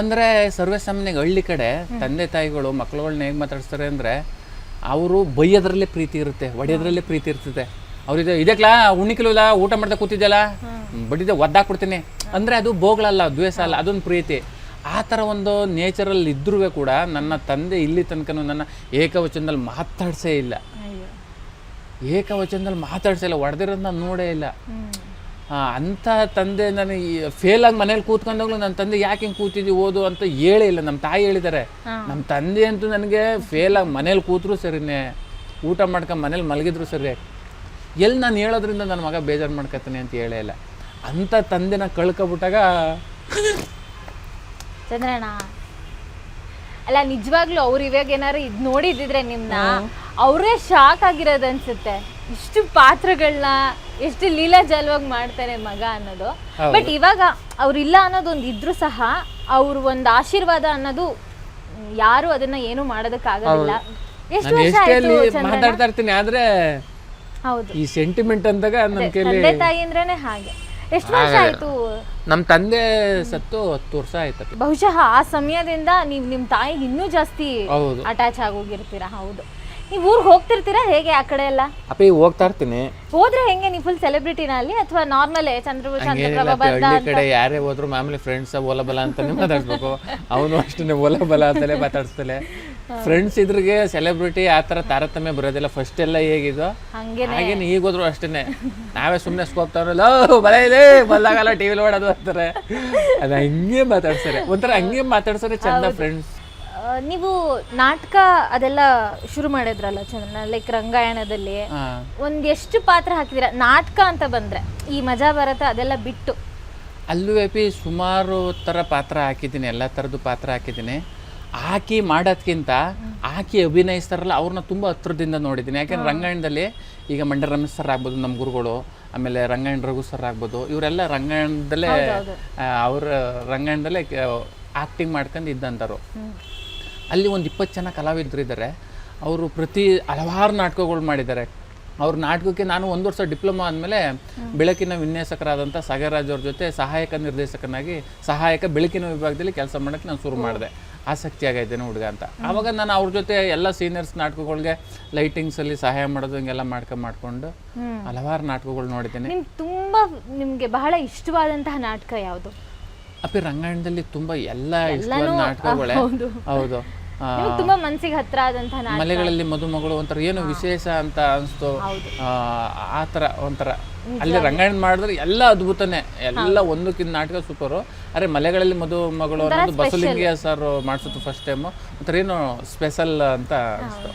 ಅಂದರೆ ಸರ್ವೇ ಸಾಮಾನ್ಯ ಹಳ್ಳಿ ಕಡೆ ತಂದೆ ತಾಯಿಗಳು ಮಕ್ಕಳುಗಳನ್ನ ಹೇಗೆ ಮಾತಾಡಿಸ್ತಾರೆ ಅಂದರೆ ಅವರು ಬೈಯೋದ್ರಲ್ಲೇ ಪ್ರೀತಿ ಇರುತ್ತೆ ಹೊಡೆಯೋದ್ರಲ್ಲೇ ಪ್ರೀತಿ ಇರ್ತದೆ. ಅವ್ರಿದೆ ಇದಕ್ಲಾ ಉಣಿಕಲಿಲ್ಲ ಊಟ ಮಾಡ್ತಾ ಕೂತಿದ್ದಲ್ಲ ಬಡಿದೆ ಒದ್ದಾಕ್ಬಿಡ್ತೀನಿ. ಅಂದರೆ ಅದು ಬೋಗಳಲ್ಲ ದ್ವೇಷ ಅಲ್ಲ ಅದೊಂದು ಪ್ರೀತಿ. ಆ ಥರ ಒಂದು ನೇಚರಲ್ಲಿ ಇದ್ರೂ ಕೂಡ ನನ್ನ ತಂದೆ ಇಲ್ಲಿ ತನಕನೂ ನನ್ನ ಏಕವಚನದಲ್ಲಿ ಮಾತಾಡ್ಸೇ ಇಲ್ಲ. ಏಕವಚನದಲ್ಲಿ ಮಾತಾಡ್ಸೇ ಇಲ್ಲ ಹೊಡೆದಿರೋದು ನಾನು ನೋಡೇ ಇಲ್ಲ. ಅಂಥ ತಂದೆ ನನಗೆ ಫೇಲ್ ಆಗಿ ಮನೇಲಿ ಕೂತ್ಕೊಂಡಾಗ್ಲೂ ನನ್ನ ತಂದೆ ಯಾಕೆ ಹಿಂಗೆ ಕೂತಿದ್ದಿ ಓದು ಅಂತ ಹೇಳೇ ಇಲ್ಲ. ನಮ್ಮ ತಾಯಿ ಹೇಳಿದ್ದಾರೆ ನಮ್ಮ ತಂದೆ ಅಂತೂ ನನಗೆ ಫೇಲ್ ಆಗಿ ಮನೇಲಿ ಕೂತ್ರು ಸರಿನೇ ಊಟ ಮಾಡ್ಕೊಂಡು ಮನೇಲಿ ಮಲಗಿದ್ರು ಸರಿ. ಎಲ್ಲಿ ನಾನು ಹೇಳೋದ್ರಿಂದ ನನ್ನ ಮಗ ಬೇಜಾರು ಮಾಡ್ಕೊತಾನೆ ಅಂತ ಹೇಳೇ ಇಲ್ಲ. ಅಂಥ ತಂದೆನ ಕಳ್ಕೊಬಿಟ್ಟಾಗ ಚಂದ್ರಣ್ಣ ಅಲ್ಲ ನಿಜವಾಗ್ಲೂ ಅವ್ರು ಇವಾಗ ಏನಾರು ಇದ್ ನೋಡಿದ್ರೆ ನಿಮ್ಮನ್ನ ಅವರೇ ಶಾಕ್ ಆಗಿರೋದು ಅನ್ಸುತ್ತೆ. ಇಷ್ಟು ಪಾತ್ರಗಳನ್ನ ಎಷ್ಟು ಲೀಲಾಜಾಲವಾಗಿ ಮಾಡ್ತಾರೆ ಮಗ ಅನ್ನೋದು. ಬಟ್ ಇವಾಗ ಅವ್ರಿಲ್ಲ ಅನ್ನೋದೊಂದು ಇದ್ರೂ ಸಹ ಅವ್ರ ಒಂದು ಆಶೀರ್ವಾದ ಅನ್ನೋದು ಯಾರು ಅದನ್ನ ಏನು ಮಾಡೋದಕ್ಕಾಗಲ್ಲ ಎಷ್ಟು ನಾನು ವರ್ಷ ಎಷ್ಟೇ ಆಯ್ತು ಅಲ್ಲಿ ಚಂದ್ರಣ್ಣ? ಮಾತಾಡ್ತಾ ಇರ್ತೀನಿ ಆದ್ರೆ ಹೌದು. ಈ ಸೆಂಟಿಮೆಂಟ್ ಅಂದಾಗ ಕೈಲಿ ತಂದೆ ತಾಯಿ ಅಂದ್ರೇನೆ ಹಾಗೆ. ಎಷ್ಟು ವರ್ಷ ಆಯ್ತು? ನಮ್ಮ ತಂದೆ ಸತ್ತು ಹತ್ತು ವರ್ಷ ಆಯ್ತಪ್ಪ. ಬಹುಶಃ ಆ ಸಮಯದಿಂದ ನೀವು ನಿಮ್ಮ ತಾಯಿಗೆ ಇನ್ನೂ ಜಾಸ್ತಿ ಹೌದು. ಅಟ್ಯಾಚ್ ಆಗೋಗಿರ್ತೀರಾ? ಹೌದು. ನೀವು ಊರಿಗೆ ಹೋಗ್ತಿರ್ತೀರಾ ಹೇಗೆ ಆ ಕಡೆ ಎಲ್ಲ? ಅಪ್ಪ ಈಗ ಹೋಗ್ತಾ ಇರ್ತೀನಿ. ಹೋದ್ರೆ ಹೆಂಗೆ ನೀವು ಫುಲ್ ಸೆಲೆಬ್ರಿಟಿನ ಅಲ್ಲಿ ಅಥವಾ ನಾರ್ಮಲ್ ಚಂದ್ರ ಚಂದ್ರಪ್ರಭಾ ಹಂಗೇನಿಲ್ಲ ಬಂದ ಹಳ್ಳಿ ಕಡೆ ಯಾರೇ ಹೋದ್ರು ಮಾಮೂಲಿ ಫ್ರೆಂಡ್ಸ್ ಓಲಬಲ ಅಂತಾನೆ ಮಾತಾಡ್ಸ್ಬೇಕು. ಅವನು ಅಷ್ಟೇ ಓಲಬಲ ಅಂತಲೇ ಮಾತಾಡಿಸ್ತಾನೆ. ಫ್ರೆಂಡ್ಸ್ ಇದ್ರಿಗೆ ಸೆಲೆಬ್ರಿಟಿ ಆ ಥರ ತಾರತಮ್ಯ ಬರೋದಿಲ್ಲ. ಫಸ್ಟ್ ಎಲ್ಲ ಹೇಗಿದೋ ಹಂಗೆ ಹಾಗೇನು ಈಗ ಹೋದ್ರು ಅಷ್ಟೇನೆ ನಾವೇ ಸುಮ್ಮನೆ ಸ್ಕೋಪ್ ತಗೊಳಲ್ಲ ಬಲ ಇದೆ ಬಂದಾಗಲ್ಲ ಟಿ ವಿಲಿ ಓಡೋದು ಅಂತಾರೆ. ಅದು ಹಂಗೆ ಮಾತಾಡ್ಸಾರೆ ಒಂಥರ ಹಂಗೆ ಮಾತಾಡ್ಸೋರೆ ಚಂದ ಫ್ರೆಂಡ್ಸ್ ನೀವು ನಾಟಕ ಅದೆಲ್ಲ ಶುರು ಮಾಡಿದ್ರಲ್ಲ ಚಂದ್ರನ ಲೈಕ್ ರಂಗಾಯಣದಲ್ಲಿ. ಹಾಂ. ಒಂದ್ ಎಷ್ಟು ಪಾತ್ರ ಹಾಕಿದಿರ? ನಾಟಕ ಅಂತ ಬಂದ್ರೆ ಈ ಮಜಾ ಭಾರತ ಅದೆಲ್ಲ ಬಿಟ್ಟು. ಅಲ್ಲೂ ಎಪಿ ಸುಮಾರು ಥರ ಪಾತ್ರ ಹಾಕಿದ್ದೀನಿ ಎಲ್ಲ ಥರದ್ದು ಪಾತ್ರ ಹಾಕಿದ್ದೀನಿ. ಹಾಕಿ ಮಾಡೋದ್ಕಿಂತ ಹಾಕಿ ಅಭಿನಯಿಸ್ತಾರಲ್ಲ ಅವ್ರನ್ನ ತುಂಬ ಹತ್ರದಿಂದ ನೋಡಿದ್ದೀನಿ. ಯಾಕೆಂದ್ರೆ ರಂಗಾಯಣದಲ್ಲಿ ಈಗ ಮಂಡ್ಯ ರಮೇಶ್ ಸರ್ ಆಗ್ಬೋದು ನಮ್ಮ ಗುರುಗಳು ಆಮೇಲೆ ರಂಗಾಯಣ ರಘು ಸರ್ ಆಗ್ಬೋದು ಇವರೆಲ್ಲ ರಂಗಾಯಣದಲ್ಲೇ ಅವ್ರ ರಂಗಾಯಣದಲ್ಲೇ ಆ್ಯಕ್ಟಿಂಗ್ ಮಾಡ್ಕೊಂಡು ಇದ್ದಂಥವ್ರು ಅಲ್ಲಿ ಒಂದು ಇಪ್ಪತ್ತು ಜನ ಕಲಾವಿದರು ಇದ್ದಾರೆ ಅವರು ಪ್ರತಿ ಹಲವಾರು ನಾಟಕಗಳು ಮಾಡಿದ್ದಾರೆ. ಅವ್ರ ನಾಟಕಕ್ಕೆ ನಾನು ಒಂದು ವರ್ಷ ಡಿಪ್ಲೊಮಾ ಆದಮೇಲೆ ಬೆಳಕಿನ ವಿನ್ಯಾಸಕರಾದಂಥ ಸಾಗರರಾಜ್ ಅವ್ರ ಜೊತೆ ಸಹಾಯಕ ನಿರ್ದೇಶಕನಾಗಿ ಸಹಾಯಕ ಬೆಳಕಿನ ವಿಭಾಗದಲ್ಲಿ ಕೆಲಸ ಮಾಡೋಕ್ಕೆ ನಾನು ಶುರು ಮಾಡಿದೆ. ಆಸಕ್ತಿ ಆಗೈತೇನೆ ಹುಡುಗ ಅಂತ. ಆವಾಗ ನಾನು ಅವ್ರ ಜೊತೆ ಎಲ್ಲ ಸೀನಿಯರ್ಸ್ ನಾಟಕಗಳಿಗೆ ಲೈಟಿಂಗ್ಸಲ್ಲಿ ಸಹಾಯ ಮಾಡೋದು ಹಿಂಗೆಲ್ಲ ಮಾಡ್ಕೊಂಡು ಮಾಡ್ಕೊಂಡು ಹಲವಾರು ನಾಟಕಗಳು ನೋಡಿದ್ದೇನೆ. ತುಂಬ ತುಂಬಾ ನಿಮ್ಗೆ ಬಹಳ ಇಷ್ಟವಾದಂತಹ ನಾಟಕ ಯಾವುದು? ಅಪ್ಪಿ ರಂಗಾಯಣದಲ್ಲಿ ತುಂಬ ಎಲ್ಲ ಇಷ್ಟವಾದ ನಾಟಕಗಳೇ. ಹೌದು. ನಿಮ್ಗೆ ತುಂಬಾ ಮನ್ಸಿಗೆ ಹತ್ರ ಆದಂತಹ ನಾಟಕ. ಮಲೆಗಳಲ್ಲಿ ಮದುಮಗಳು ಒಂಥರ ಏನು ವಿಶೇಷ ಅಂತ ಅನ್ಸ್ತು. ಆತರ ಆ ಥರ ಒಂಥರ. ಅಲ್ಲಿ ರಂಗಾಯಣ ಮಾಡಿದ್ರೆ ಎಲ್ಲ ಅದ್ಭುತನೇ. ಎಲ್ಲ ಒಂದಕ್ಕಿಂತ ನಾಟಕ ಸೂಪರು. ಅರೆ ಮಲೆಗಳಲ್ಲಿ ಮದುಮಗಳು ಅನ್ನೋದು ಬಸವಲಿಂಗಿಯ ಸರ್ ಮಾಡಿಸಿದ್ದು ಫಸ್ಟ್ ಟೈಮು ಒಂಥರ ಏನು ಸ್ಪೆಷಲ್ ಅಂತ ಅನಿಸ್ತು.